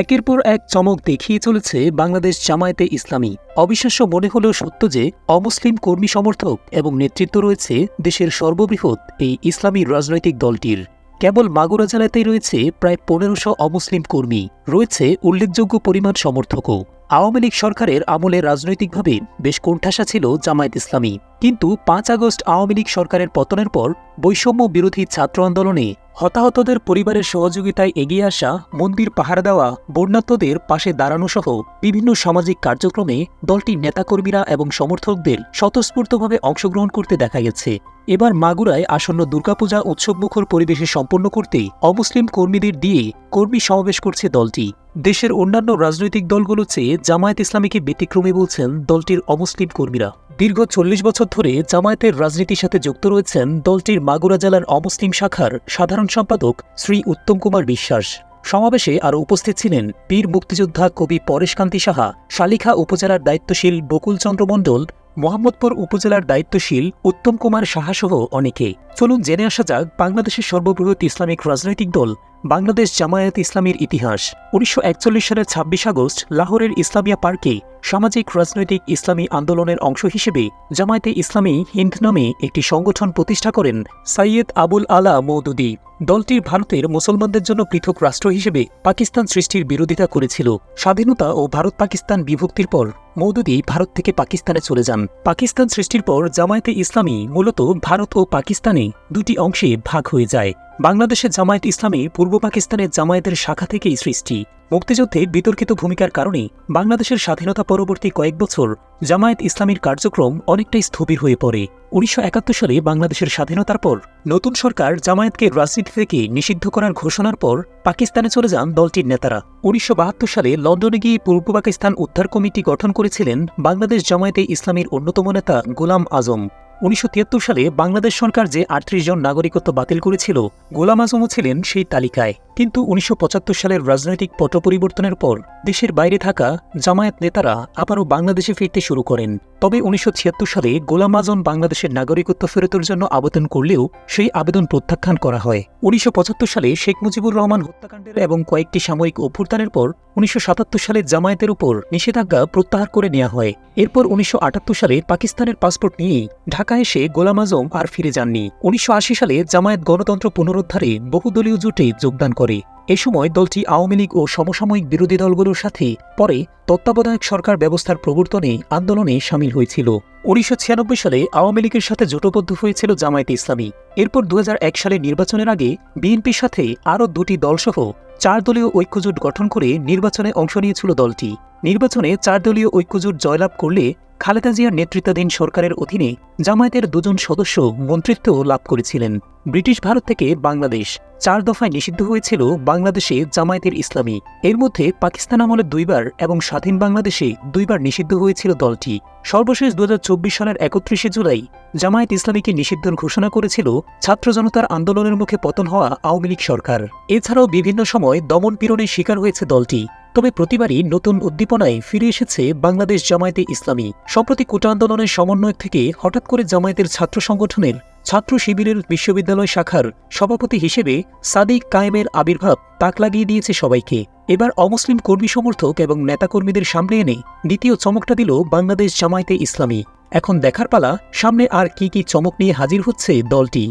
একের পর এক চমক দেখিয়ে চলেছে বাংলাদেশ জামায়াতে ইসলামী। অবিশ্বাস্য মনে হলেও সত্য যে, অমুসলিম কর্মী সমর্থক এবং নেতৃত্ব রয়েছে দেশের সর্ববৃহৎ এই ইসলামী রাজনৈতিক দলটির। কেবল মাগুরা জেলাতেই রয়েছে প্রায় পনেরোশো অমুসলিম কর্মী। রয়েছে উল্লেখযোগ্য পরিমাণ সমর্থকও। আওয়ামী লীগ সরকারের আমলে রাজনৈতিকভাবে বেশ কোণঠাসা ছিল জামায়াত ইসলামী। কিন্তু পাঁচ আগস্ট আওয়ামী লীগ সরকারের পতনের পর বৈষম্য বিরোধী ছাত্র আন্দোলনে হতাহতদের পরিবারের সহযোগিতায় এগিয়ে আসা মন্দির পাহারা দেওয়া বন্যাত্মদের পাশে দাঁড়ানো সহ বিভিন্ন সামাজিক কার্যক্রমে দলটির নেতাকর্মীরা এবং সমর্থকদের স্বতঃস্ফূর্তভাবে অংশগ্রহণ করতে দেখা গেছে। এবার মাগুরায় আসন্ন দুর্গাপূজা উৎসবমুখর পরিবেশে সম্পন্ন করতে অমুসলিম কর্মীদের দিয়ে কর্মী সমাবেশ করছে দলটি। দেশের অন্যান্য রাজনৈতিক দলগুলো চেয়ে জামায়াত ইসলামীকে ব্যতিক্রমী বলছেন দলটির অমুসলিম কর্মীরা। দীর্ঘ চল্লিশ বছর ধরে জামায়াতের রাজনীতির সাথে যুক্ত রয়েছেন দলটির মাগুরা জেলার অমুসলিম শাখার সাধারণ সম্পাদক শ্রী উত্তম কুমার বিশ্বাস। সমাবেশে আরও উপস্থিত ছিলেন বীর মুক্তিযোদ্ধা কবি পরেশকান্তি সাহা, শালিখা উপজেলার দায়িত্বশীল বকুলচন্দ্র মণ্ডল, মোহাম্মদপুর উপজেলার দায়িত্বশীল উত্তম কুমার সাহাসহ অনেকে। চলুন জেনে আসা যাক বাংলাদেশের সর্ববৃহৎ ইসলামিক রাজনৈতিক দল, বাংলাদেশ জামায়াত ইসলামীর ইতিহাস। উনিশশো একচল্লিশ সালের ছাব্বিশ আগস্ট লাহোরের ইসলামিয়া পার্কে সামাজিক, রাজনৈতিক, ইসলামী আন্দোলনের অংশ হিসেবে জামায়াতে ইসলামী হিন্দ নামে একটি সংগঠন প্রতিষ্ঠা করেন সাইয়েদ আবুল আলা মৌদুদি। দলটির ভারতের মুসলমানদের জন্য পৃথক রাষ্ট্র হিসেবে পাকিস্তান সৃষ্টির বিরোধিতা করেছিল। স্বাধীনতা ও ভারত পাকিস্তান বিভক্তির পর মৌদুদি ভারত থেকে পাকিস্তানে চলে যান। পাকিস্তান সৃষ্টির পর জামায়াতে ইসলামী মূলত ভারত ও পাকিস্তানে দুটি অংশে ভাগ হয়ে যায়। বাংলাদেশের জামায়াত ইসলামী পূর্ব পাকিস্তানের জামায়াতের শাখা থেকেই সৃষ্টি। মুক্তিযুদ্ধে বিতর্কিত ভূমিকার কারণে বাংলাদেশের স্বাধীনতা পরবর্তী কয়েক বছর জামায়াত ইসলামীর কার্যক্রম অনেকটাই স্থবির হয়ে পড়ে। উনিশশো একাত্তর সালে বাংলাদেশের স্বাধীনতার পর নতুন সরকার জামায়াতকে রাজনীতি থেকে নিষিদ্ধ করার ঘোষণার পর পাকিস্তানে চলে যান দলটির নেতারা। উনিশশো বাহাত্তর সালে লন্ডনে গিয়ে পূর্ব পাকিস্তান উদ্ধার কমিটি গঠন করেছিলেন বাংলাদেশ জামায়াতে ইসলামীর অন্যতম নেতা গোলাম আজম। উনিশশো তিয়াত্তর সালে বাংলাদেশ সরকার যে আটত্রিশ জন নাগরিকত্ব বাতিল করেছিল, গোলাম আজমও ছিলেন সেই তালিকায়। কিন্তু উনিশশো পঁচাত্তর সালের রাজনৈতিক পট পরিবর্তনের পর দেশের বাইরে থাকা জামায়াত নেতারা আবারও বাংলাদেশে ফিরতে শুরু করেন। তবে উনিশশো ছিয়াত্তর সালে গোলাম আজম বাংলাদেশের নাগরিকত্ব ফেরতের জন্য আবেদন করলেও সেই আবেদন প্রত্যাখ্যান করা হয়। উনিশশো পঁচাত্তর সালে শেখ মুজিবুর রহমান হত্যাকাণ্ডের এবং কয়েকটি সাময়িক অভ্যুত্থানের পর উনিশশো সাতাত্তর সালে জামায়াতের উপর নিষেধাজ্ঞা প্রত্যাহার করে নেওয়া হয়। এরপর উনিশশো আটাত্তর সালে পাকিস্তানের পাসপোর্ট নিয়ে ঢাকা এসে গোলাম আজম আর ফিরে যাননি। উনিশশো আশি সালে জামায়াত গণতন্ত্র পুনরুদ্ধারে বহুদলীয় জোটে যোগদান করে। এ সময় দলটি আওয়ামী লীগ ও সমসাময়িক বিরোধী দলগুলোর সাথে পরে তত্ত্বাবধায়ক সরকার ব্যবস্থার প্রবর্তনে আন্দোলনে সামিল হয়েছিল। উনিশশো ছিয়ানব্বই সালে আওয়ামী লীগের সাথে জোটবদ্ধ হয়েছিল জামায়াতে ইসলামী। এরপর দু সালের নির্বাচনের আগে বিএনপির সাথে আরও দুটি দলসহ চার দলীয় ঐক্যজোট গঠন করে নির্বাচনে অংশ নিয়েছিল দলটি। নির্বাচনে চার দলীয় ঐক্যজোট জয়লাভ করলে খালেদা জিয়ার নেতৃত্বাধীন সরকারের অধীনে জামায়াতের দুজন সদস্য মন্ত্রিত্ব লাভ করেছিলেন। ব্রিটিশ ভারত থেকে বাংলাদেশ। চার দফায় নিষিদ্ধ হয়েছিল বাংলাদেশে জামায়াতের ইসলামী। এর মধ্যে পাকিস্তান আমলে দুইবার এবং স্বাধীন বাংলাদেশে দুইবার নিষিদ্ধ হয়েছিল দলটি। সর্বশেষ দু হাজার চব্বিশ সালের একত্রিশে জুলাই জামায়াত ইসলামীকে নিষিদ্ধের ঘোষণা করেছিল ছাত্র জনতার আন্দোলনের মুখে পতন হওয়া আওয়ামী লীগ সরকার। এছাড়াও বিভিন্ন সময় দমন পীড়নের শিকার হয়েছে দলটি। তবে প্রতিবারই নতুন উদ্দীপনায় ফিরে এসেছে বাংলাদেশ জামায়াতে ইসলামী। সম্প্রতি কোটা আন্দোলনের সমন্বয়ক থেকে হঠাৎ করে জামায়াতের ছাত্র সংগঠনের ছাত্র শিবিরের বিশ্ববিদ্যালয় শাখার সভাপতি হিসেবে সাদিক কায়েমের আবির্ভাব তাক লাগিয়ে দিয়েছে সবাইকে। এবার অমুসলিম কর্মী সমর্থক এবং নেতাকর্মীদের সামনে এনে দ্বিতীয় চমকটা দিল বাংলাদেশ জামায়াতে ইসলামী। এখন দেখার পালা, সামনে আর কি কি চমক নিয়ে হাজির হচ্ছে দলটি।